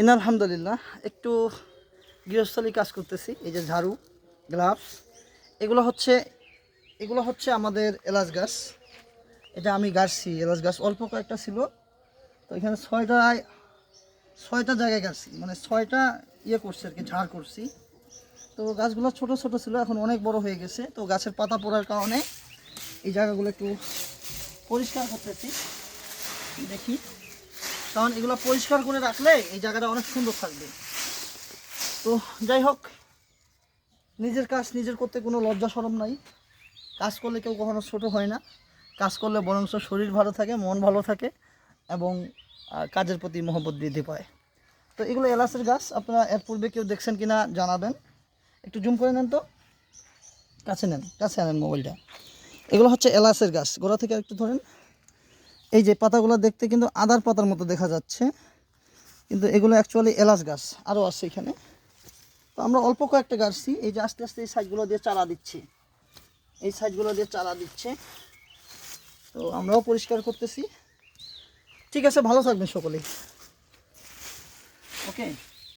In আলহামদুলিল্লাহ, একটু গৃহস্থলী কাজ করতেছি, এই যে ঝাড়ু, গ্লাভস, এগুলো হচ্ছে এগুলো হচ্ছে আমাদের এলাচ গাছ। এটা আমি গাছছি এলাচ গাছ অল্প কয়েকটা ছিল, তো এখানে ছয়টা ছয়টা জায়গায় গাছছি মানে ছয়টা ইয়ে করছি আর কি, ঝাড় করছি। তো গাছগুলো ছোট ছোট ছিল, এখন অনেক বড় হয়ে গেছে, তো গাছের পাতা পড়ার কারণে এই জায়গাগুলো একটু পরিষ্কার করতেছি। দেখি। কারণ এগুলো পরিষ্কার করে রাখলে এই জায়গাটা অনেক সুন্দর থাকবে। তো যাই হোক, নিজের কাজ নিজের করতে কোনো লজ্জা সরম নাই। কাজ করলে কেউ কখনো ছোট হয় না। কাজ করলে বরঞ্চ শরীর ভালো থাকে, মন ভালো থাকে এবং কাজের প্রতি মহব্বত বৃদ্ধি পায়। তো এগুলো এলাচের গাছ, আপনারা এর পূর্বে কেউ দেখছেন কিনা জানাবেন। একটু জুম করে নেন তো। কাছে নেন, কাছে আনেন মোবাইলটা। এগুলো হচ্ছে এলাচের গাছ। গোড়া থেকে একটু ধরেন। এই যে পাতাগুলো দেখতে কিন্তু আদার পাতার মতো দেখা যাচ্ছে। কিন্তু এগুলো অ্যাকচুয়ালি এলাচ গাছ আরও আছে এখানে। তো আমরা অল্প কয়েকটা গাছছি এই যে আস্তে আস্তে এই সাইজগুলো দিয়ে চারা দিচ্ছে। এই সাইজগুলো দিয়ে চারা দিচ্ছে। তো আমরাও পরিষ্কার করতেছি। ঠিক আছে, ভালো থাকবেন সকলেই। ওকে